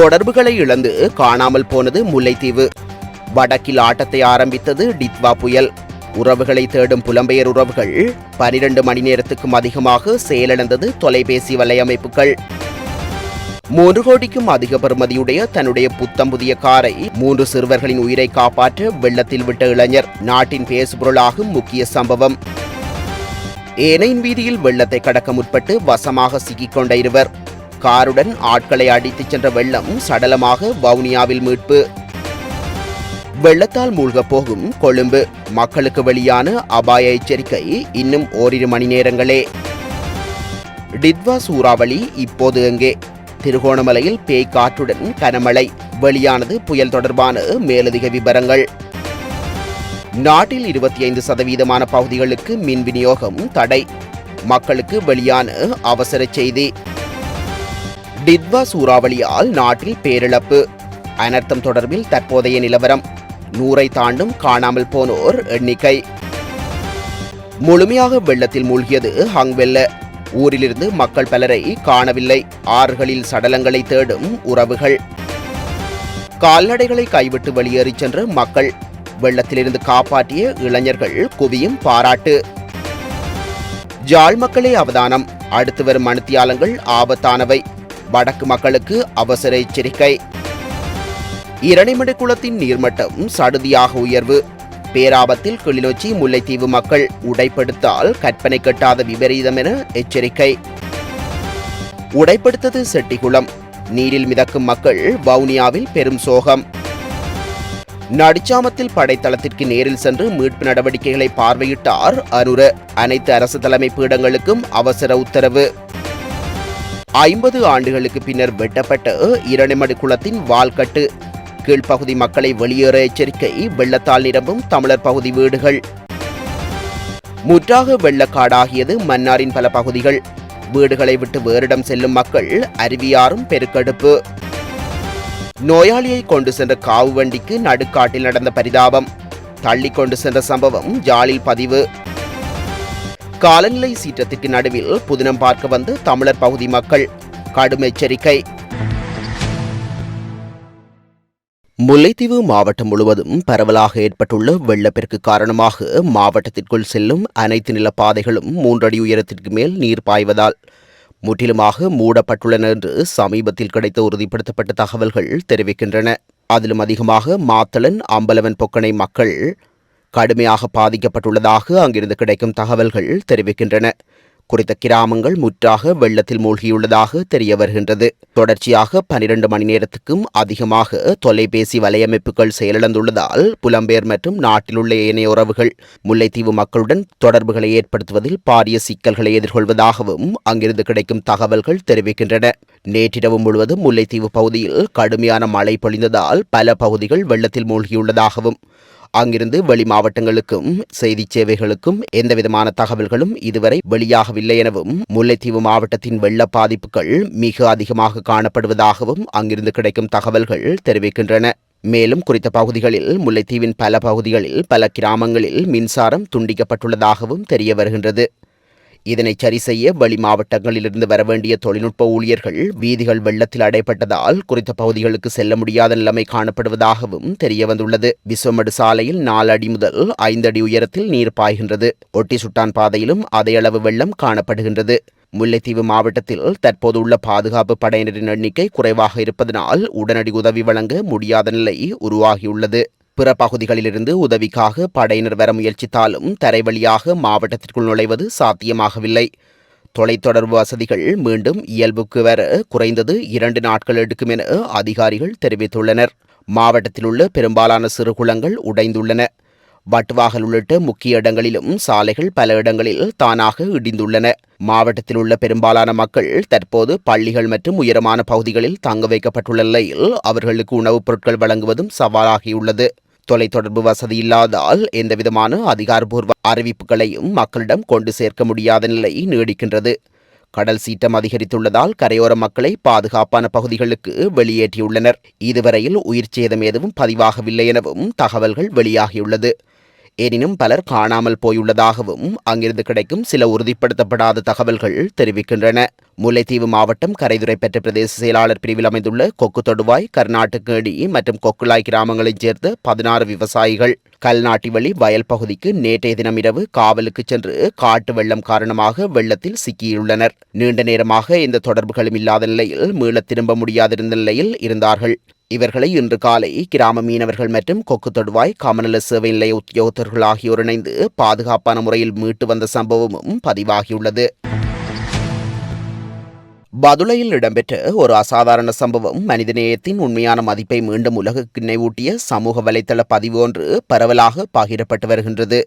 தொடர்புகளை இழந்து காணாமல் போனது முல்லைத்தீவு. வடக்கில் ஆட்டத்தை ஆரம்பித்தது டித்வா புயல். உறவுகளை தேடும் புலம்பெயர் உறவுகள் பனிரெண்டு மணி நேரத்துக்கும் அதிகமாக செயலிழந்தது தொலைபேசி வலையமைப்புகள். மூன்று கோடிக்கும் அதிக பெறுமதியுடைய தன்னுடைய புத்தம் புதிய காரை மூன்று சிறுவர்களின் உயிரை காப்பாற்ற வெள்ளத்தில் விட்ட இளைஞர். நாட்டின் பேசுபொருளாகும் முக்கிய சம்பவம். ஏனையின் வீதியில் வெள்ளத்தை கடக்க முற்பட்டு வசமாக சிக்கிக்கொண்ட இருவர். காருடன் ஆட்களை அடித்துச் சென்ற வெள்ளம் சடலமாக வவுனியாவில் மீட்பு. வெள்ளத்தால் மூழ்கப் போகும் கொழும்பு. மக்களுக்கு வெளியான அபாய எச்சரிக்கை இன்னும் ஓரிரு மணி நேரங்களே. டித்வா சூறாவளி இப்போது எங்கே? திருகோணமலையில் பேய் காற்றுடன் கனமழை. வெளியானது புயல் தொடர்பான மேலதிக விவரங்கள் நாட்டில் இருபத்தி ஐந்து சதவீதமான பகுதிகளுக்கு மின் விநியோகம் தடை. மக்களுக்கு வெளியான அவசர செய்தி. டித்வா சூறாவளியால் நாட்டில் பேரிழப்பு. அனர்த்தம் தொடர்பில் தற்போதைய நிலவரம். நூறை தாண்டும் காணாமல் போனோர் எண்ணிக்கை. முழுமையாக வெள்ளத்தில் மூழ்கியது ஹங்வெல்ல. ஊரிலிருந்து மக்கள் பலரை காணவில்லை. ஆறுகளில் சடலங்களை தேடும் உறவுகள். கால்நடைகளை கைவிட்டு வெளியேறிச் சென்ற மக்கள். வெள்ளத்திலிருந்து காப்பாற்றிய இளைஞர்கள் குவியும் பாராட்டு. ஜாழ் மக்களே அவதானம். அடுத்து வரும் மனுத்தியாலங்கள் ஆபத்தானவை. வடக்கு மக்களுக்கு அவசர எச்சரிக்கை. இரணிமடு குளத்தின் நீர்மட்டம் சடுதியாக உயர்வு. பேராபத்தில் கிளிநொச்சி முல்லைத்தீவு மக்கள் உடைப்படுத்தால் கற்பனை கட்டாத விபரீதம் என எச்சரிக்கை. உடைப்படுத்தது செட்டிகுளம். நீரில் மிதக்கும் மக்கள் வவுனியாவில் பெரும் சோகம். நடிச்சாமத்தில் படைத்தளத்திற்கு நேரில் சென்று மீட்பு நடவடிக்கைகளை பார்வையிட்டார் அனுர அனைத்து அரசு தலைமை பீடங்களுக்கும் அவசர உத்தரவு. ஐம்பது ஆண்டுகளுக்கு பின்னர் வெட்டப்பட்ட இரணிமடு குளத்தின் வால்கட்டு. கீழ்ப்பகுதி மக்களை வெளியேற எச்சரிக்கை வெள்ளத்தால் நிரம்பும் தமிழர் பகுதி வீடுகள். முற்றாக வெள்ளக்காடாகியது மன்னாரின் பல பகுதிகள். வீடுகளை விட்டு வேறிடம் செல்லும் மக்கள் அருவியாறும் பெருக்கெடுப்பு. நோயாளியை கொண்டு சென்ற காவு வண்டிக்கு நடுக்காட்டில் நடந்த பரிதாபம். தள்ளி கொண்டு சென்ற சம்பவம் ஜாலில் பதிவு. காலநிலை சீற்றத்திற்கு நடுவில் புதினம் பார்க்க வந்து தமிழர் பகுதி மக்கள் கடும் எச்சரிக்கை. முல்லைத்தீவு மாவட்டம் முழுவதும் பரவலாக ஏற்பட்டுள்ள வெள்ளப்பெருக்கு காரணமாக மாவட்டத்திற்குள் செல்லும் அனைத்து நிலப்பாதைகளும் மூன்றடி உயரத்திற்கு மேல் நீர் பாய்வதால் முற்றிலுமாக மூடப்பட்டுள்ளன என்று சமீபத்தில் கிடைத்த உறுதிப்படுத்தப்பட்ட தகவல்கள் தெரிவிக்கின்றன. அதிலும் அதிகமாக மாத்தளன் அம்பலவன் பொக்கனை மக்கள் கடுமையாக பாதிக்கப்பட்டுள்ளதாக அங்கிருந்து கிடைக்கும் தகவல்கள் தெரிவிக்கின்றன. குறித்த கிராமங்கள் முற்றாக வெள்ளத்தில் மூழ்கியுள்ளதாக தெரிய வருகின்றது. தொடர்ச்சியாக பனிரெண்டு மணி நேரத்துக்கும் அதிகமாக தொலைபேசி வலையமைப்புகள் செயலிழந்துள்ளதால் புலம்பெயர் மற்றும் நாட்டிலுள்ள ஏனைய உறவுகள் முல்லைத்தீவு மக்களுடன் தொடர்புகளை ஏற்படுத்துவதில் பாரிய சிக்கல்களை எதிர்கொள்வதாகவும் அங்கிருந்து கிடைக்கும் தகவல்கள் தெரிவிக்கின்றன. நேற்றிரவு முழுவதும் முல்லைத்தீவு பகுதியில் கடுமையான மழை பொழிந்ததால் பல பகுதிகள் வெள்ளத்தில் மூழ்கியுள்ளதாகவும் அங்கிருந்து வெளி மாவட்டங்களுக்கும் செய்தி சேவைகளுக்கும் எந்தவிதமான தகவல்களும் இதுவரை வெளியாகவில்லை எனவும் முல்லைத்தீவு மாவட்டத்தின் வெள்ள பாதிப்புகள் மிக அதிகமாக காணப்படுவதாகவும் அங்கிருந்து கிடைக்கும் தகவல்கள் தெரிவிக்கின்றன. மேலும் குறித்த பகுதிகளில் முல்லைத்தீவின் பல பகுதிகளில் பல கிராமங்களில் மின்சாரம் துண்டிக்கப்பட்டுள்ளதாகவும் தெரிய வருகின்றது. இதனை சரி செய்ய வெளி மாவட்டங்களிலிருந்து வரவேண்டிய தொழில்நுட்ப ஊழியர்கள் வீதிகள் வெள்ளத்தில் அடைப்பட்டதால் குறித்த பகுதிகளுக்கு செல்ல முடியாத நிலைமை காணப்படுவதாகவும் தெரியவந்துள்ளது. விஸ்வமடு சாலையில் நாலு அடி முதல் ஐந்து அடி உயரத்தில் நீர் பாய்கின்றது. ஒட்டி சுட்டான் பாதையிலும் அதே அளவு வெள்ளம் காணப்படுகின்றது. முல்லைத்தீவு மாவட்டத்தில் தற்போது உள்ள பாதுகாப்பு படையினரின் எண்ணிக்கை குறைவாக இருப்பதனால் உடனடி உதவி வழங்க முடியாத நிலை உருவாகியுள்ளது. பிற பகுதிகளிலிருந்து உதவிக்காக படையினர் வர முயற்சித்தாலும் தரைவழியாக மாவட்டத்திற்குள் நுழைவது சாத்தியமாகவில்லை. தொலைத்தொடர்பு வசதிகள் மீண்டும் இயல்புக்கு வர குறைந்தது இரண்டு நாட்கள் எடுக்கும் என அதிகாரிகள் தெரிவித்துள்ளனர். மாவட்டத்தில் உள்ள பெரும்பாலான சிறு குளங்கள் உடைந்துள்ளன. வட்டுவாகல் உள்ளிட்ட முக்கிய இடங்களிலும் சாலைகள் பல இடங்களில் தானாக இடிந்துள்ளன. மாவட்டத்தில் உள்ள பெரும்பாலான மக்கள் தற்போது பள்ளிகள் மற்றும் உயரமான பகுதிகளில் தங்க வைக்கப்பட்டுள்ள நிலையில் அவர்களுக்கு உணவுப் பொருட்கள் வழங்குவதும் சவாலாகியுள்ளது. தொலைத்தொடர்பு வசதி இல்லாதால் எந்தவிதமான அதிகாரப்பூர்வ அறிவிப்புகளையும் மக்களிடம் கொண்டு சேர்க்க முடியாத நிலை நீடிக்கின்றது. கடல் சீற்றம் அதிகரித்துள்ளதால் கரையோர மக்களை பாதுகாப்பான பகுதிகளுக்கு வெளியேற்றியுள்ளனர். இதுவரையில் உயிர் சேதம் எதுவும் பதிவாகவில்லை எனவும் தகவல்கள் வெளியாகியுள்ளது. எனினும் பலர் காணாமல் போயுள்ளதாகவும் அங்கிருந்து கிடைக்கும் சில உறுதிப்படுத்தப்படாத தகவல்கள் தெரிவிக்கின்றன. முல்லைத்தீவு மாவட்டம் கரைதுறை பெற்ற பிரதேச செயலாளர் பிரிவில் அமைந்துள்ள கொக்கு தொடுவாய் கர்நாட்டுக்கேடி மற்றும் கொக்குலாய் கிராமங்களைச் சேர்ந்த பதினாறு விவசாயிகள். கல்நாட்டி வழி வயல் பகுதிக்கு நேற்றைய தினம் இரவு காவலுக்கு சென்று காட்டு வெள்ளம் காரணமாக வெள்ளத்தில் சிக்கியுள்ளனர். நீண்ட நேரமாக எந்த தொடர்புகளும் இல்லாத நிலையில் மீள திரும்ப முடியாதிருந்த நிலையில் இருந்தார்கள். இவர்களை இன்று காலை கிராம மீனவர்கள் மற்றும் கொக்கு தொடுவாய் காமநல சேவை நிலைய உத்தியோகத்தர்கள் ஆகியோர் இணைந்து பாதுகாப்பான முறையில் மீட்டு வந்த சம்பவமும் பதிவாகியுள்ளது. பதுளையில் இடம்பெற்ற ஒரு அசாதாரண சம்பவம் மனிதநேயத்தின் உண்மையான மதிப்பை மீண்டும் உலகுக்கு நினைவூட்டிய சமூக வலைதள பதிவு ஒன்று பரவலாக பகிரப்பட்டு வருகின்றது.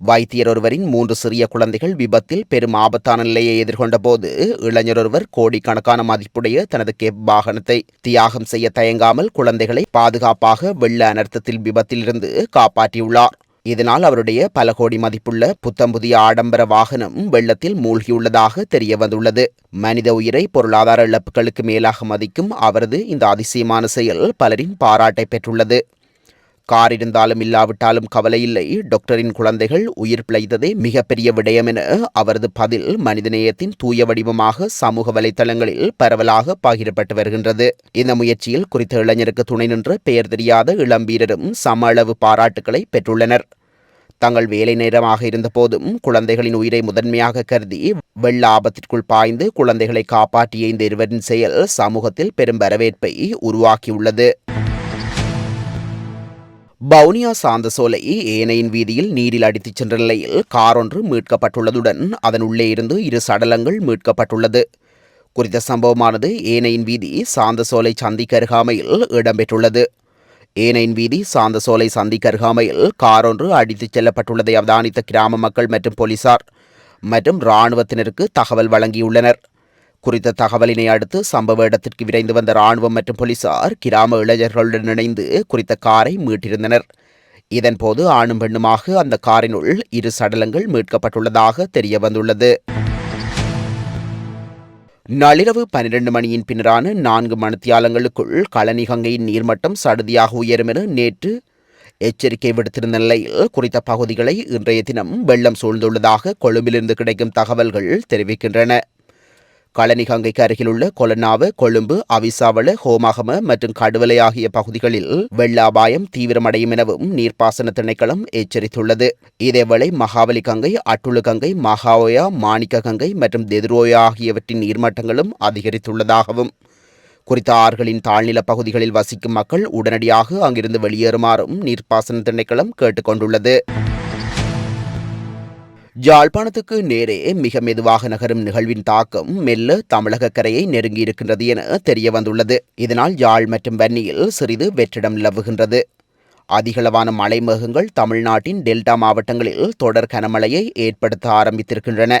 வைத்தியர் ஒருவரின் மூன்று சிறிய குழந்தைகள் விபத்தில் பெரும் ஆபத்தான நிலையை எதிர்கொண்ட போது இளைஞர் ஒருவர் கோடிக்கணக்கான மதிப்புடைய தனது கேப் வாகனத்தை தியாகம் செய்ய தயங்காமல் குழந்தைகளை பாதுகாப்பாக வெள்ள அனர்த்தத்தில் விபத்திலிருந்து காப்பாற்றியுள்ளார். இதனால் அவருடைய பல கோடி மதிப்புள்ள புத்தம் புதிய ஆடம்பர வாகனம் வெள்ளத்தில் மூழ்கியுள்ளதாக தெரிய வந்துள்ளது மனித உயிரை பொருளாதார இழப்புகளுக்கு மேலாக மதிக்கும் அவரது இந்த அதிசயமான செயல் பலரின் பாராட்டை பெற்றுள்ளது. கார் இருந்தாலும் இல்லாவிட்டாலும் கவலையில்லை டாக்டரின் குழந்தைகள் உயிர் பிழைத்ததே மிகப்பெரிய விடயம் என அவரது பதில் மனிதநேயத்தின் தூய வடிவமாக சமூக வலைதளங்களில் பரவலாக பகிரப்பட்டு வருகின்றது. இந்த முயற்சியில் குறித்த இளைஞருக்கு துணை நின்ற பெயர் தெரியாத இளம் வீரரும் சம அளவு பாராட்டுக்களை பெற்றுள்ளனர். தங்கள் வேலை நேரமாக இருந்தபோதும் குழந்தைகளின் உயிரை முதன்மையாக கருதி வெள்ள ஆபத்திற்குள் பாய்ந்து குழந்தைகளை காப்பாற்றிய இந்த இருவரின் செயல் சமூகத்தில் பெரும் வரவேற்பை உருவாக்கியுள்ளது. பவுனியா சார்ந்த சோலை ஏனையின் வீதியில் நீரில் அடித்துச் சென்ற நிலையில் கார் ஒன்று மீட்கப்பட்டுள்ளதுடன் அதன் உள்ளே இருந்து இரு சடலங்கள் மீட்கப்பட்டுள்ளது. குறித்த சம்பவமானது ஏனையின் வீதி சாந்த சோலை சந்திக்கு அருகாமையில் இடம்பெற்றுள்ளது. ஏனையின் வீதி சாந்த சோலை சந்திக்கு அருகாமையில் கார் ஒன்று அடித்துச் செல்லப்பட்டுள்ளதை அவதானித்த கிராம மக்கள் மற்றும் போலீசார் மற்றும் இராணுவத்தினருக்கு தகவல் வழங்கியுள்ளனர். குறித்த தகவலினை அடுத்து சம்பவ இடத்திற்கு விரைந்து வந்த ராணுவம் மற்றும் போலீசார் கிராம இளைஞர்களுடன் இணைந்து குறித்த காரை மீட்டிருந்தனர். இதன்போது ஆணும் பெண்ணுமாக அந்த காரினுள் இரு சடலங்கள் மீட்கப்பட்டுள்ளதாக தெரிய வந்துள்ளது. நள்ளிரவு பனிரெண்டு மணியின் பின்னரான நான்கு மணித்தியாலங்களுக்குள் கழனிகங்கையின் நீர்மட்டம் சடுதியாக உயரும் என நேற்று எச்சரிக்கை விடுத்திருந்த நிலையில் குறித்த பகுதிகளை இன்றைய தினம் வெள்ளம் சூழ்ந்துள்ளதாக கொழும்பிலிருந்து கிடைக்கும் தகவல்கள் தெரிவிக்கின்றன. களனிகங்கைக்கு அருகிலுள்ள கொலனாவ கொழும்பு அவிசாவள ஹோமாகம மற்றும் கடுவலை ஆகிய பகுதிகளில் வெள்ள அபாயம் தீவிரமடையும் எனவும் நீர்ப்பாசன திணைக்களம் எச்சரித்துள்ளது. இதேவேளை மகாவலி கங்கை அட்டுளு கங்கை மகாவோயா மாணிக்க கங்கை மற்றும் தெதுரோயா ஆகியவற்றின் நீர்மட்டங்களும் அதிகரித்துள்ளதாகவும் குறித்த ஆறுகளின் தாழ்நில பகுதிகளில் வசிக்கும் மக்கள் உடனடியாக அங்கிருந்து வெளியேறுமாறும் நீர்ப்பாசன திணைக்களம் கேட்டுக்கொண்டுள்ளது. ஜாழ்ப்பாணத்துக்கு நேரே மிக மெதுவாக நகரும் நிகழ்வின் தாக்கம் மெல்ல தமிழக கரையை நெருங்கியிருக்கின்றது என தெரிய வந்துள்ளது இதனால் யாழ் மற்றும் வன்னியில் சிறிது வெற்றிடம் நிலவுகின்றது. அதிகளவான மலைமேகங்கள் தமிழ்நாட்டின் டெல்டா மாவட்டங்களில் தொடர் கனமழையை ஏற்படுத்த ஆரம்பித்திருக்கின்றன.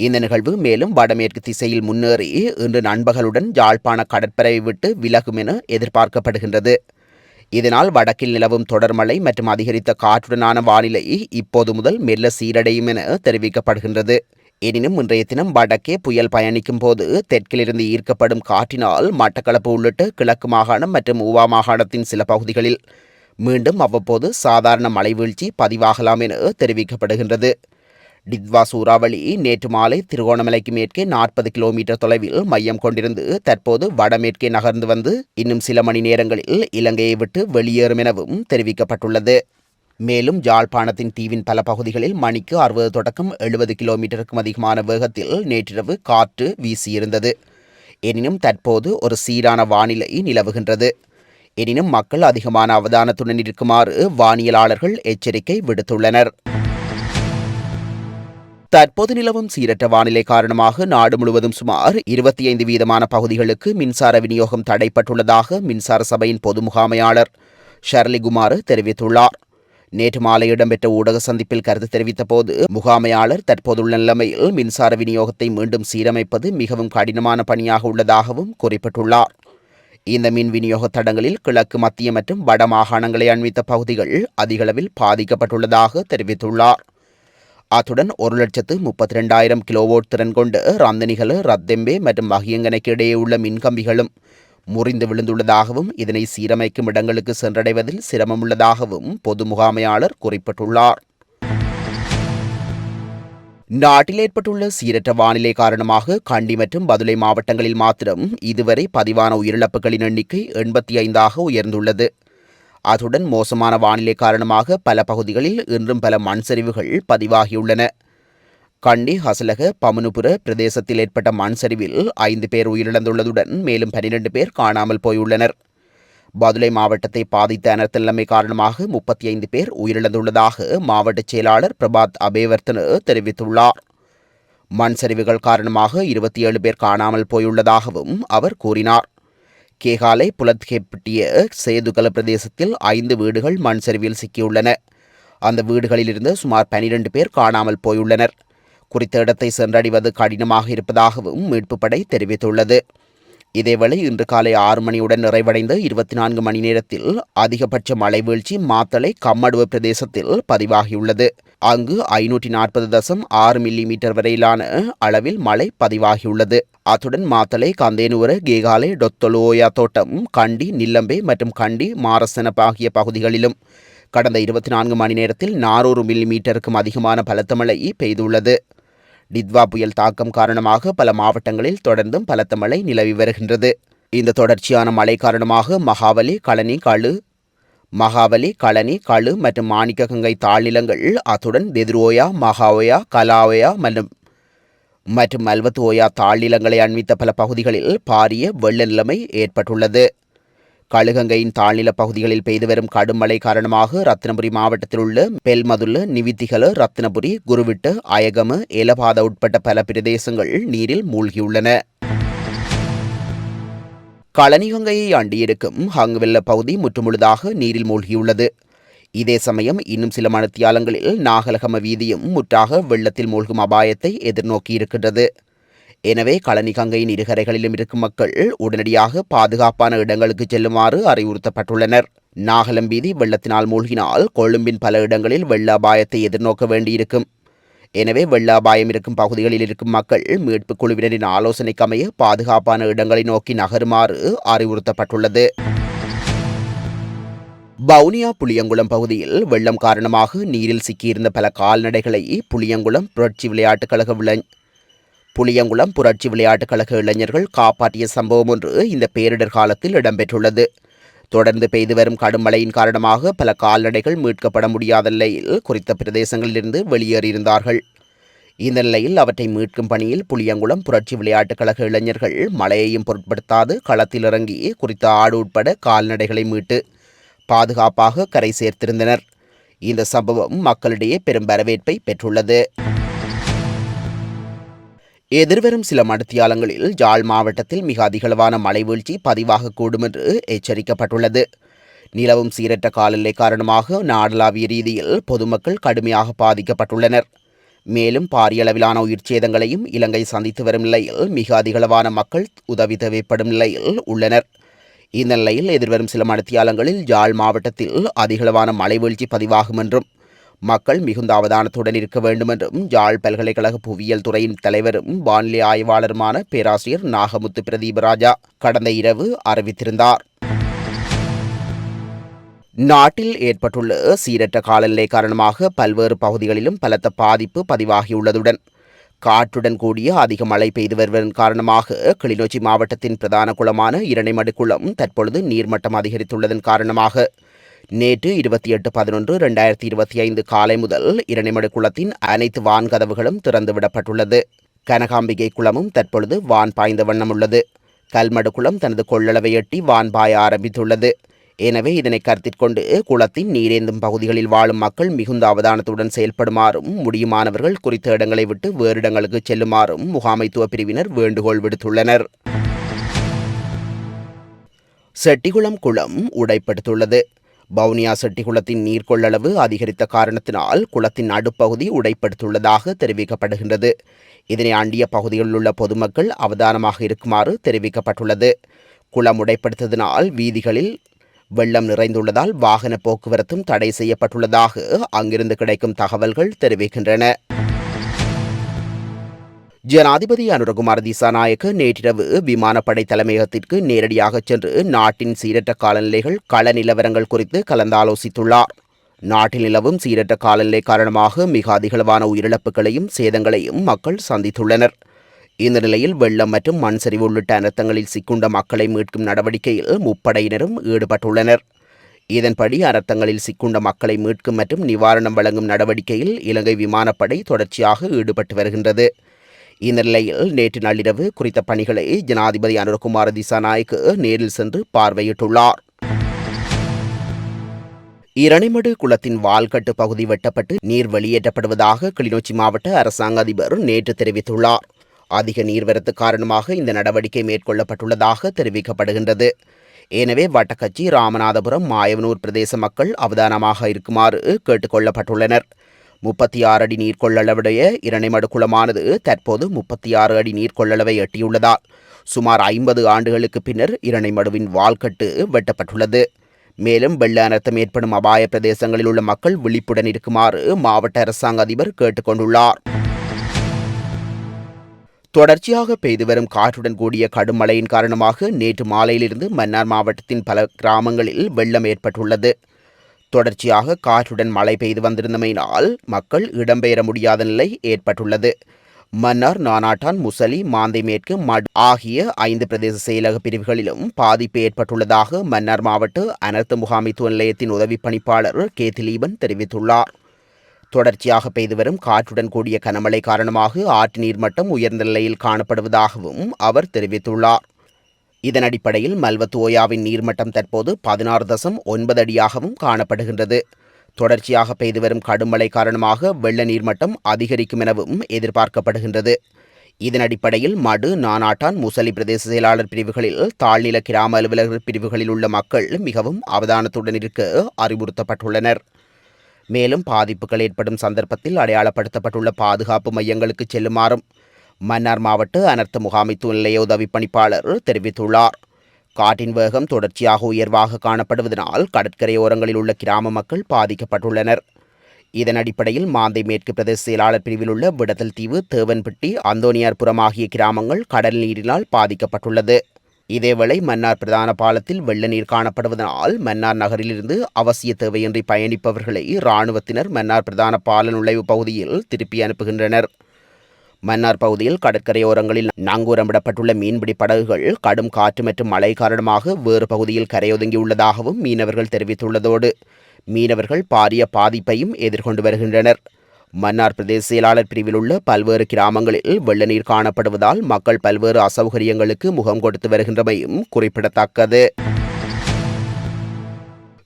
இந்த நிகழ்வு மேலும் வடமேற்கு திசையில் முன்னேறி இன்று நண்பகலுடன் யாழ்ப்பாண கடற்பரவை விட்டு விலகும் என எதிர்பார்க்கப்படுகின்றது. இதனால் வடக்கில் நிலவும் தொடர்மழை மற்றும் அதிகரித்த காற்றுடனான வானிலை இப்போது முதல் மெல்ல சீரடையும் என தெரிவிக்கப்படுகின்றது. எனினும் இன்றைய தினம் வடக்கே புயல் பயணிக்கும் போது தெற்கிலிருந்து ஈர்க்கப்படும் காற்றினால் மட்டக்களப்பு உள்ளிட்ட கிழக்கு மாகாணம் மற்றும் ஊவா மாகாணத்தின் சில பகுதிகளில் மீண்டும் அவ்வப்போது சாதாரண மழை வீழ்ச்சி பதிவாகலாம் என தெரிவிக்கப்படுகின்றது. டித்வா சூறாவளி நேற்று மாலை திருகோணமலைக்கு மேற்கே நாற்பது கிலோமீட்டர் தொலைவில் மையம் கொண்டிருந்து தற்போது வடமேற்கே நகர்ந்து வந்து இன்னும் சில மணி நேரங்களில் இலங்கையை விட்டு வெளியேறும் எனவும் தெரிவிக்கப்பட்டுள்ளது. மேலும் யாழ்ப்பாணத்தின் தீவின் பல பகுதிகளில் மணிக்கு அறுபது தொடக்கம் எழுபது கிலோமீட்டருக்கும் அதிகமான வேகத்தில் நேற்றிரவு காற்று வீசியிருந்தது. எனினும் தற்போது ஒரு சீரான வானிலை நிலவுகின்றது. எனினும் மக்கள் அதிகமான அவதானத்துடன் இருக்குமாறு வானியலாளர்கள் எச்சரிக்கை விடுத்துள்ளனர். தற்போது நிலவும் சீரற்ற வானிலை காரணமாக நாடு முழுவதும் சுமார் இருபத்தி ஐந்து வீதமான பகுதிகளுக்கு மின்சார விநியோகம் தடைப்பட்டுள்ளதாக மின்சார சபையின் பொது முகாமையாளர் ஷர்லி குமார் தெரிவித்துள்ளார். நேற்று மாலை இடம்பெற்ற ஊடக சந்திப்பில் கருத்து தெரிவித்த போது முகாமையாளர் தற்போதுள்ள நிலைமையில் மின்சார விநியோகத்தை மீண்டும் சீரமைப்பது மிகவும் கடினமான பணியாக உள்ளதாகவும் குறிப்பிட்டுள்ளார். இந்த மின் விநியோக தடங்களில் கிழக்கு மத்திய மற்றும் வட மாகாணங்களை அண்மித்த பகுதிகள் அதிகளவில் பாதிக்கப்பட்டுள்ளதாக தெரிவித்துள்ளார். அத்துடன் ஒரு லட்சத்து முப்பத்தி ரெண்டாயிரம் கிலோவோட் திறன் கொண்டு ரந்தனிகள் ரத்தெம்பே மற்றும் மகியங்கனைக்கு இடையே உள்ள மின்கம்பிகளும் முறிந்து விழுந்துள்ளதாகவும் இதனை சீரமைக்கும் இடங்களுக்கு சென்றடைவதில் சிரமம் உள்ளதாகவும் பொது முகாமையாளர் குறிப்பிட்டுள்ளார். நாட்டில் ஏற்பட்டுள்ள சீரற்ற வானிலை காரணமாக கண்டி மற்றும் பதுளை மாவட்டங்களில் மாத்திரம் இதுவரை பதிவான உயிரிழப்புகளின் எண்ணிக்கை எண்பத்தி ஐந்தாக உயர்ந்துள்ளது. அத்துடன் மோசமான வானிலை காரணமாக பல பகுதிகளில் இன்றும் பல மண் சரிவுகள் பதிவாகியுள்ளன. கண்டி ஹசலக பமனுபுர பிரதேசத்தில் ஏற்பட்ட மண் சரிவில் ஐந்து பேர் உயிரிழந்துள்ளதுடன் மேலும் பனிரெண்டு பேர் காணாமல் போயுள்ளனர். பதுளை மாவட்டத்தை பாதித்த அனர்த்த காரணமாக முப்பத்தி ஐந்து பேர் உயிரிழந்துள்ளதாக மாவட்ட செயலாளர் பிரபாத் அபேவர்த்தன தெரிவித்துள்ளார். மண் சரிவுகள் காரணமாக இருபத்தி ஏழு பேர் காணாமல் போயுள்ளதாகவும் அவர் கூறினார். கேகாலை புலத்கேப்பட்டிய சேதுகல பிரதேசத்தில் ஐந்து வீடுகள் மண் சரிவில் சிக்கியுள்ளன. அந்த வீடுகளிலிருந்து சுமார் பனிரெண்டு பேர் காணாமல் போயுள்ளனர். குறித்த இடத்தை சென்றடைவது கடினமாக இருப்பதாகவும் மீட்புப் படை தெரிவித்துள்ளது. இதேவேளை இன்று காலை ஆறு மணியுடன் நிறைவடைந்த இருபத்தி நான்கு மணி நேரத்தில் அதிகபட்ச மழை வீழ்ச்சி மாத்தளை கம்மடுவ பிரதேசத்தில் பதிவாகியுள்ளது. அங்கு ஐநூற்றி நாற்பது தசம் ஆறு மில்லி மீட்டர் வரையிலான அளவில் மழை பதிவாகியுள்ளது. அத்துடன் மாத்தளை கந்தேனுவர கேகாலை டொத்தலோயா தோட்டம் கண்டி நில்லம்பே மற்றும் கண்டி மாரசனப் ஆகிய பகுதிகளிலும் கடந்த இருபத்தி நான்கு மணி நேரத்தில் நானூறு மில்லி மீட்டருக்கும் அதிகமான பலத்த மழை பெய்துள்ளது. டித்வா புயல் தாக்கம் காரணமாக பல மாவட்டங்களில் தொடர்ந்தும் பலத்த மழை நிலவி வருகின்றது. இந்த தொடர்ச்சியான மழை காரணமாக மகாவலி களனி களு மகாவலி களனி களு மற்றும் மாணிக்ககங்கை தாழ்நிலங்கள் அத்துடன் தெதுரோயா மகாவோயா கலாவோயா மற்றும் மற்றும் மல்வத்து ஓயா தாழ்நிலங்களை அண்மித்த பல பகுதிகளில் பாரிய வெள்ள நிலைமை ஏற்பட்டுள்ளது. கழுகங்கையின் தாழ்நில பகுதிகளில் பெய்து வரும் கடும் மழை காரணமாக ரத்னபுரி மாவட்டத்தில் உள்ள பெல்மதுல்ல நிவித்திகல ரத்னபுரி குருவிட்டு அயகம ஏலபாத உட்பட்ட பல பிரதேசங்கள் நீரில் மூழ்கியுள்ளன. களனிகங்கையை அண்டியிருக்கும் ஹங்குவெல்ல பகுதி முற்றுமுழுதாக நீரில் மூழ்கியுள்ளது. இதே சமயம் இன்னும் சில மணத்தியாலங்களில் நாகலகம வீதியும் முற்றாக வெள்ளத்தில் மூழ்கும் அபாயத்தை எதிர்நோக்கியிருக்கின்றது. எனவே களனி கங்கையின் இருகரைகளிலும் இருக்கும் மக்கள் உடனடியாக பாதுகாப்பான இடங்களுக்கு செல்லுமாறு அறிவுறுத்தப்பட்டுள்ளனர். நாகலம் வீதி வெள்ளத்தினால் மூழ்கினால் கொழும்பின் பல இடங்களில் வெள்ள அபாயத்தை எதிர்நோக்க வேண்டியிருக்கும். எனவே வெள்ள அபாயம் இருக்கும் பகுதிகளில் இருக்கும் மக்கள் மீட்புக் குழுவினரின் ஆலோசனைக்கமைய பாதுகாப்பான இடங்களை நோக்கி நகருமாறு அறிவுறுத்தப்பட்டுள்ளது. வவுனியா புளியங்குளம் பகுதியில் வெள்ளம் காரணமாக நீரில் சிக்கியிருந்த பல கால்நடைகளை புளியங்குளம் புரட்சி விளையாட்டுக் கழக விளை புளியங்குளம் புரட்சி விளையாட்டுக் கழக இளைஞர்கள் காப்பாற்றிய சம்பவம் ஒன்று இந்த பேரிடர் காலத்தில் இடம்பெற்றுள்ளது. தொடர்ந்து பெய்து வரும் கடும் மழையின் காரணமாக பல கால்நடைகள் மீட்கப்பட முடியாத நிலையில் குறித்த பிரதேசங்களிலிருந்து வெளியேறியிருந்தார்கள். இந்த நிலையில் அவற்றை மீட்கும் பணியில் புளியங்குளம் புரட்சி விளையாட்டுக் கழக இளைஞர்கள் மழையையும் பொருட்படுத்தாது களத்தில் இறங்கி குறித்த ஆடு உட்பட கால்நடைகளை மீட்டு பாதுகாப்பாக கரை சேர்த்திருந்தனர். இந்த சம்பவம் மக்களிடையே பெரும் வரவேற்பை பெற்றுள்ளது. எதிர்வரும் சில மடத்தியாலங்களில் ஜாழ் மாவட்டத்தில் மிக அதிகளவான மழை வீழ்ச்சி பதிவாகக்கூடும் என்று எச்சரிக்கப்பட்டுள்ளது. நிலவும் சீரற்ற காலநிலை காரணமாக நாடளாவிய ரீதியில் பொதுமக்கள் கடுமையாக பாதிக்கப்பட்டுள்ளனர். மேலும் பாரிய அளவிலான உயிர் சேதங்களையும் இலங்கை சந்தித்து வரும் நிலையில் மிக அதிகளவான மக்கள் உதவி தேவைப்படும் நிலையில் உள்ளனர். இந்த நிலையில் எதிர்வரும் சில மணித்தியாலங்களில் ஜாழ் மாவட்டத்தில் அதிகளவான மழை வீழ்ச்சி பதிவாகும் என்றும் மக்கள் மிகுந்த அவதானத்துடன் இருக்க வேண்டும் என்றும் யாழ் பல்கலைக்கழக புவியியல் துறையின் தலைவரும் வானிலை ஆய்வாளருமான பேராசிரியர் நாகமுத்து பிரதீபராஜா கடந்த இரவு அறிவித்திருந்தார். நாட்டில் ஏற்பட்டுள்ள சீரற்ற காலநிலை காரணமாக பல்வேறு பகுதிகளிலும் பலத்த பாதிப்பு பதிவாகியுள்ளதுடன் காற்றுடன் கூடிய அதிக மழை பெய்து வருவதன் காரணமாக கிளிநொச்சி மாவட்டத்தின் பிரதான குளமான இரணைமடு குளம் தற்பொழுது நீர்மட்டம் அதிகரித்துள்ளதன் காரணமாக. நேற்று இருபத்தி எட்டு பதினொன்று ரெண்டாயிரத்தி இருபத்தி ஐந்து காலை முதல் இரணைமடு குளத்தின் அனைத்து வான் கதவுகளும் திறந்துவிடப்பட்டுள்ளது கனகாம்பிகை குளமும் தற்பொழுது வான் பாய்ந்த வண்ணம் உள்ளது. கல்மடு குளம் தனது கொள்ளளவை எட்டி வான் பாய ஆரம்பித்துள்ளது. எனவே இதனை கருத்திற்கொண்டு குளத்தின் நீரேந்தும் பகுதிகளில் வாழும் மக்கள் மிகுந்த அவதானத்துடன் செயல்படுமாறும் முடியுமானவர்கள் குறித்த இடங்களை விட்டு வேறு இடங்களுக்கு செல்லுமாறும் முகாமைத்துவ பிரிவினர் வேண்டுகோள் விடுத்துள்ளனர். செட்டிகுளம் குளம் உடைப்படுத்துள்ளது. வவுனியா செட்டிகுளத்தின் நீர்கொள்ளளவு அதிகரித்த காரணத்தினால் குளத்தின் நடுப்பகுதி உடைப்படுத்துள்ளதாக தெரிவிக்கப்படுகின்றது. இதனை அண்டிய பகுதிகளில் உள்ள பொதுமக்கள் அவதானமாக இருக்குமாறு தெரிவிக்கப்பட்டுள்ளது. குளம் உடைப்படுத்ததினால் வீதிகளில் வெள்ளம் நிறைந்துள்ளதால் வாகன போக்குவரத்தும் தடை செய்யப்பட்டுள்ளதாக அங்கிருந்து கிடைக்கும் தகவல்கள் தெரிவிக்கின்றன. ஜனாதிபதி அனுரகுமார் திசாநாயக்க நேற்றிரவு விமானப்படை தலைமையகத்திற்கு நேரடியாக சென்று நாட்டின் சீரற்ற காலநிலைகள் கள நிலவரங்கள் குறித்து கலந்தாலோசித்துள்ளார். நாட்டில் நிலவும் சீரற்ற காலநிலை காரணமாக மிக அதிகளவான உயிரிழப்புகளையும் சேதங்களையும் மக்கள் சந்தித்துள்ளனர். இந்த நிலையில் வெள்ளம் மற்றும் மண் சரிவு உள்ளிட்ட அனர்த்தங்களில் சிக்குண்ட மக்களை மீட்கும் நடவடிக்கையில் முப்படையினரும் ஈடுபட்டுள்ளனர். இதன்படி அனர்த்தங்களில் சிக்குண்ட மக்களை மீட்கும் மற்றும் நிவாரணம் வழங்கும் நடவடிக்கையில் இலங்கை விமானப்படை தொடர்ச்சியாக ஈடுபட்டு வருகின்றது. இந்த நிலையில் நேற்று நள்ளிரவு குறித்த பணிகளை ஜனாதிபதி அனுரகுமார திசாநாயக்கு நேரில் சென்று பார்வையிட்டுள்ளார். இரணிமடு குளத்தின் வால்கட்டு பகுதி வெட்டப்பட்டு நீர் வெளியேற்றப்படுவதாக கிளிநொச்சி மாவட்ட அரசாங்க அதிபர் நேற்று தெரிவித்துள்ளார். அதிக நீர்வரத்து காரணமாக இந்த நடவடிக்கை மேற்கொள்ளப்பட்டுள்ளதாக தெரிவிக்கப்படுகின்றது. எனவே வட்டக்கச்சி ராமநாதபுரம் மாயவனூர் பிரதேச மக்கள் அவதானமாக இருக்குமாறு கேட்டுக்கொள்ளப்பட்டுள்ளனர் முப்பத்தி ஆறு அடி நீர் கொள்ளளவுடைய இரணைமடு குளமானது தற்போது முப்பத்தி ஆறு அடி நீர் கொள்ளளவை எட்டியுள்ளதால் சுமார் ஐம்பது ஆண்டுகளுக்கு பின்னர் இரணைமடுவின் வால்கட்டு வெட்டப்பட்டுள்ளது. மேலும் வெள்ள அனர்த்தம் ஏற்படும் அபாய பிரதேசங்களில் உள்ள மக்கள் விழிப்புடன் இருக்குமாறு மாவட்ட அரசாங்க அதிபர் கேட்டுக்கொண்டுள்ளார் தொடர்ச்சியாக பெய்து வரும் காற்றுடன் கூடிய கடும் மழையின் காரணமாக நேற்று மாலையிலிருந்து மன்னார் மாவட்டத்தின் பல கிராமங்களில் வெள்ளம் ஏற்பட்டுள்ளது. தொடர்ச்சியாக காற்றுடன் மழை பெய்து வந்திருந்தமையினால் மக்கள் இடம்பெயர முடியாத நிலை ஏற்பட்டுள்ளது. மன்னார் நானாட்டான் முசலி மாந்தை மேற்கு மட் ஆகிய ஐந்து பிரதேச செயலக பிரிவுகளிலும் பாதிப்பு ஏற்பட்டுள்ளதாக மன்னார் மாவட்ட அனர்த்த முகாமைத்துவ நிலையத்தின் உதவி பணிப்பாளர் கே திலீபன் தெரிவித்துள்ளார். தொடர்ச்சியாக பெய்து வரும் காற்றுடன் கூடிய கனமழை காரணமாக ஆற்று நீர்மட்டம் உயர்ந்த நிலையில் காணப்படுவதாகவும் அவர் தெரிவித்துள்ளார். இதன் அடிப்படையில் மல்வத்துவோயாவின் நீர்மட்டம் தற்போது பதினாறு தசம் ஒன்பது அடியாகவும் காணப்படுகின்றது. தொடர்ச்சியாக பெய்து வரும் கடுமழை காரணமாக வெள்ள நீர்மட்டம் அதிகரிக்கும் எனவும் எதிர்பார்க்கப்படுகின்றது. இதன் அடிப்படையில் மடு நானாட்டான் முசலி பிரதேச செயலாளர் பிரிவுகளில் தாழ்நில கிராம அலுவலகர் பிரிவுகளில் உள்ள மக்கள் மிகவும் அவதானத்துடன் இருக்க அறிவுறுத்தப்பட்டுள்ளனர். மேலும் பாதிப்புகள் ஏற்படும் சந்தர்ப்பத்தில் அடையாளப்படுத்தப்பட்டுள்ள பாதுகாப்பு மையங்களுக்கு செல்லுமாறும் மன்னார் மாவட்ட அனர்த்த முகாமைத்துவ நிலைய உதவி பணிப்பாளர் தெரிவித்துள்ளார். காட்டின் வேகம் தொடர்ச்சியாக உயர்வாக காணப்படுவதனால் கடற்கரையோரங்களில் உள்ள கிராம மக்கள் பாதிக்கப்பட்டுள்ளனர். இதன் அடிப்படையில் மாந்தை மேற்கு பிரதேச செயலாளர் பிரிவில் உள்ள விடத்தல் தீவு தேவன்பட்டி அந்தோனியார்புரம் ஆகிய கிராமங்கள் கடல் நீரினால் பாதிக்கப்பட்டுள்ளது. இதேவேளை மன்னார் பிரதான பாலத்தில் வெள்ள நீர் காணப்படுவதனால் மன்னார் நகரிலிருந்து அவசிய தேவையின்றி பயணிப்பவர்களை இராணுவத்தினர் மன்னார் பிரதான பால நுழைவு பகுதியில் திருப்பி அனுப்புகின்றனர். மன்னார் பகுதியில் கடற்கரையோரங்களில் நாங்கூரமிடப்பட்டுள்ள மீன்பிடி படகுகள் கடும் காற்று மற்றும் மழை காரணமாக வேறு பகுதியில் கரையொதுங்கியுள்ளதாகவும் மீனவர்கள் தெரிவித்துள்ளதோடு. மீனவர்கள் பாரிய பாதிப்பையும் எதிர்கொண்டு வருகின்றனர். மன்னார் பிரதேச செயலாளர் பிரிவில் உள்ள பல்வேறு கிராமங்களில் வெள்ள நீர் காணப்படுவதால் மக்கள் பல்வேறு அசௌகரியங்களுக்கு முகம் கொடுத்து வருகின்றமையும் குறிப்பிடத்தக்கது.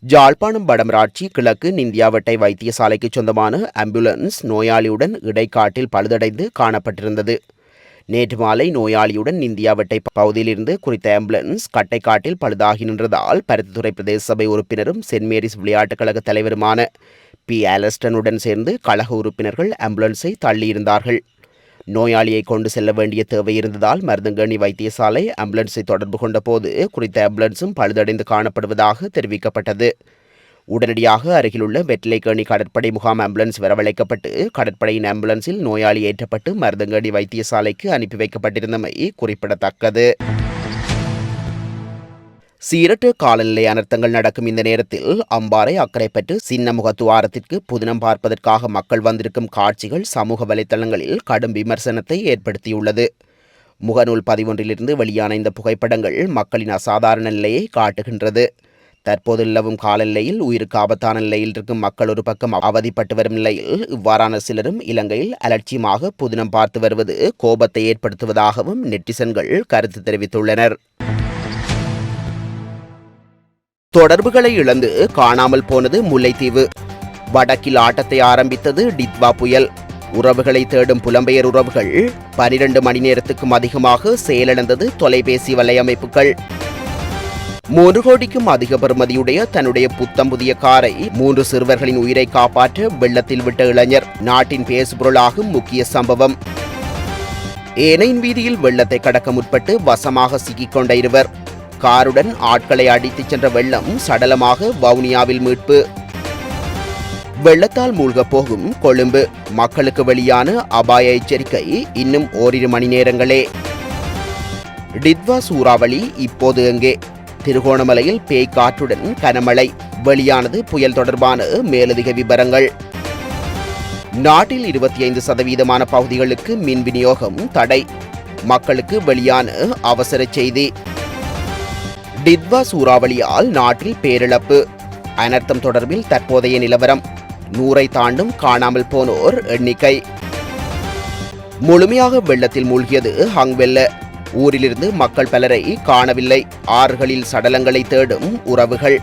ஜாழ்ப்பாணம் வடமராட்சி கிழக்கு நிந்தியாவட்டை வைத்தியசாலைக்கு சொந்தமான ஆம்புலன்ஸ் நோயாளியுடன் இடைக்காட்டில் பழுதடைந்து காணப்பட்டிருந்தது. நேற்று மாலை நோயாளியுடன் இந்தியாவட்டை பகுதியிலிருந்து குறித்த ஆம்புலன்ஸ் கட்டைக்காட்டில் பழுதாகி நின்றதால் பருத்தித்துறை பிரதேச சபை உறுப்பினரும் சென்ட் மேரிஸ் விளையாட்டுக் கழக தலைவருமான பி. ஆலஸ்டனுடன் சேர்ந்து கழக உறுப்பினர்கள் ஆம்புலன்ஸை தள்ளியிருந்தார்கள். நோயாளியை கொண்டு செல்ல வேண்டிய தேவை இருந்ததால் மருதங்கணி வைத்தியசாலை ஆம்புலன்ஸை தொடர்பு கொண்டபோது குறித்த ஆம்புலன்ஸும் பழுதடைந்து காணப்படுவதாக தெரிவிக்கப்பட்டது. உடனடியாக அருகிலுள்ள வெற்றிலைக்கேணி கடற்படை முகாம் ஆம்புலன்ஸ் வரவழைக்கப்பட்டு கடற்படையின் ஆம்புலன்ஸில் நோயாளி ஏற்றப்பட்டு மருதங்கணி வைத்தியசாலைக்கு அனுப்பி வைக்கப்பட்டிருந்தமை குறிப்பிடத்தக்கது. சீரட்டு காலநிலை அனர்த்தங்கள் நடக்கும் இந்த நேரத்தில் அம்பாறை அக்கரைப்பற்று சின்ன முகத்துவாரத்திற்கு புதினம் பார்ப்பதற்காக மக்கள் வந்திருக்கும் காட்சிகள் சமூக வலைத்தளங்களில் கடும் விமர்சனத்தை ஏற்படுத்தியுள்ளது. முகநூல் பதிவொன்றிலிருந்து வெளியான இந்த புகைப்படங்கள் மக்களின் அசாதாரண நிலையை காட்டுகின்றது. தற்போது நிலவும் காலநிலையில் உயிருக்கு ஆபத்தான நிலையில் இருக்கும் மக்கள் ஒரு பக்கம் அவதிப்பட்டு வரும் நிலையில் இவ்வாறான சிலரும் இலங்கையில் அலட்சியமாக புதினம் பார்த்து வருவது கோபத்தை ஏற்படுத்துவதாகவும் நெட்டிசன்கள் கருத்து தெரிவித்துள்ளனர். தொடர்புகளை இழந்து காணாமல் போனது முல்லைத்தீவு. வடக்கில் ஆட்டத்தை ஆரம்பித்தது டித்வா புயல். உறவுகளை தேடும் புலம்பெயர் உறவுகள் பனிரெண்டு மணி நேரத்துக்கும் அதிகமாக செயலிழந்தது தொலைபேசி வலையமைப்புகள் மூன்று கோடிக்கும் அதிக பெறுமதியுடைய தன்னுடைய புத்தம் புதிய காரை மூன்று சிறுவர்களின் உயிரை காப்பாற்ற வெள்ளத்தில் விட்ட இளைஞர். நாட்டின் பேசுபொருளாகும் முக்கிய சம்பவம். ஏனையின் வீதியில் வெள்ளத்தை கடக்க முற்பட்டு வசமாக சிக்கிக்கொண்ட இருவர். காருடன் ஆட்களை அடித்துச் சென்ற வெள்ளம் சடலமாக வவுனியாவில் மீட்பு. வெள்ளத்தால் மூழ்கப் போகும் கொழும்பு. மக்களுக்கு வெளியான அபாய எச்சரிக்கை இன்னும் ஓரிரு மணி நேரங்களே. டித்வா சூறாவளி இப்போது எங்கே? திருகோணமலையில் பேய் காற்றுடன் கனமழை. வெளியானது புயல் தொடர்பான மேலதிக விவரங்கள் நாட்டில் இருபத்தி ஐந்து சதவீதமான பகுதிகளுக்கு மின் விநியோகம் தடை. மக்களுக்கு வெளியான அவசர செய்தி. டித்வா சூறாவளியால் நாட்டில் பேரிழப்பு. அனர்த்தம் தொடர்பில் தற்போதைய நிலவரம் நூறை தாண்டும் காணாமல் போனோர் எண்ணிக்கை. முழுமையாக வெள்ளத்தில் மூழ்கியது ஹங்வெல்ல. ஊரிலிருந்து மக்கள் பலரை காணவில்லை ஆறுகளில் சடலங்களை தேடும் உறவுகள்.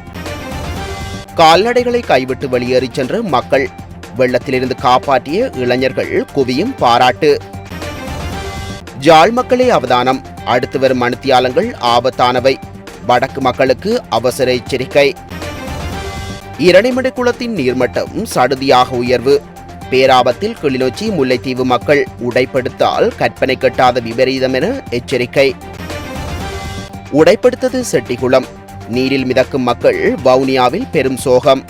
கால்நடைகளை கைவிட்டு வெளியேறிச் சென்ற மக்கள் வெள்ளத்திலிருந்து காப்பாற்றிய இளைஞர்கள் குவியும் பாராட்டு. ஜாழ் மக்களே அவதானம் அடுத்து வரும் மணித்தியாலங்கள் ஆபத்தானவை. வடக்கு மக்களுக்கு அவசர எச்சரிக்கை. இரணிமடு குளத்தின் நீர்மட்டம் சடுதியாக உயர்வு. பேராபத்தில் கிளிநொச்சி முல்லைத்தீவு மக்கள் உடைப்படுத்தால் கற்பனை கட்டாத விபரீதம் என எச்சரிக்கை. உடைப்படுத்தது செட்டிகுளம். நீரில் மிதக்கும் மக்கள் வவுனியாவில் பெரும் சோகம்.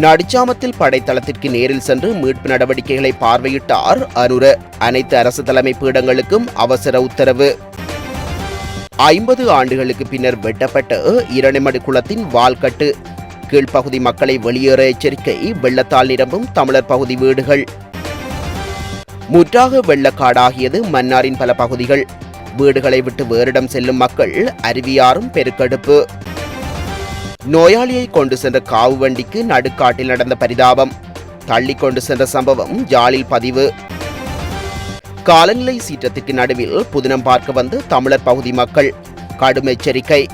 நடிச்சாமத்தில் படைத்தளத்திற்கு நேரில் சென்று மீட்பு நடவடிக்கைகளை பார்வையிட்டார் அனுர அனைத்து அரசு தலைமை பீடங்களுக்கும் அவசர உத்தரவு. ஐம்பது ஆண்டுகளுக்கு பின்னர் வெட்டப்பட்ட இரணிமடு குளத்தின் வால்கட்டு. கீழ்ப்பகுதி மக்களை வெளியேற எச்சரிக்கை வெள்ளத்தால் நிரம்பும் தமிழர் பகுதி வீடுகள். முற்றாக வெள்ளக்காடாகியது மன்னாரின் பல பகுதிகள். வீடுகளை விட்டு வேறிடம் செல்லும் மக்கள் அருவியாரும் பெருக்கெடுப்பு. நோயாளியை கொண்டு சென்ற காவு வண்டிக்கு நடுக்காட்டில் நடந்த பரிதாபம். தள்ளி கொண்டு சென்ற சம்பவம் ஜாலில் பதிவு. காலநிலை சீற்றத்துக்கு நடுவில் புதினம் பார்க்க வந்த தமிழர் பகுதி மக்கள். கடும் எச்சரிக்கை.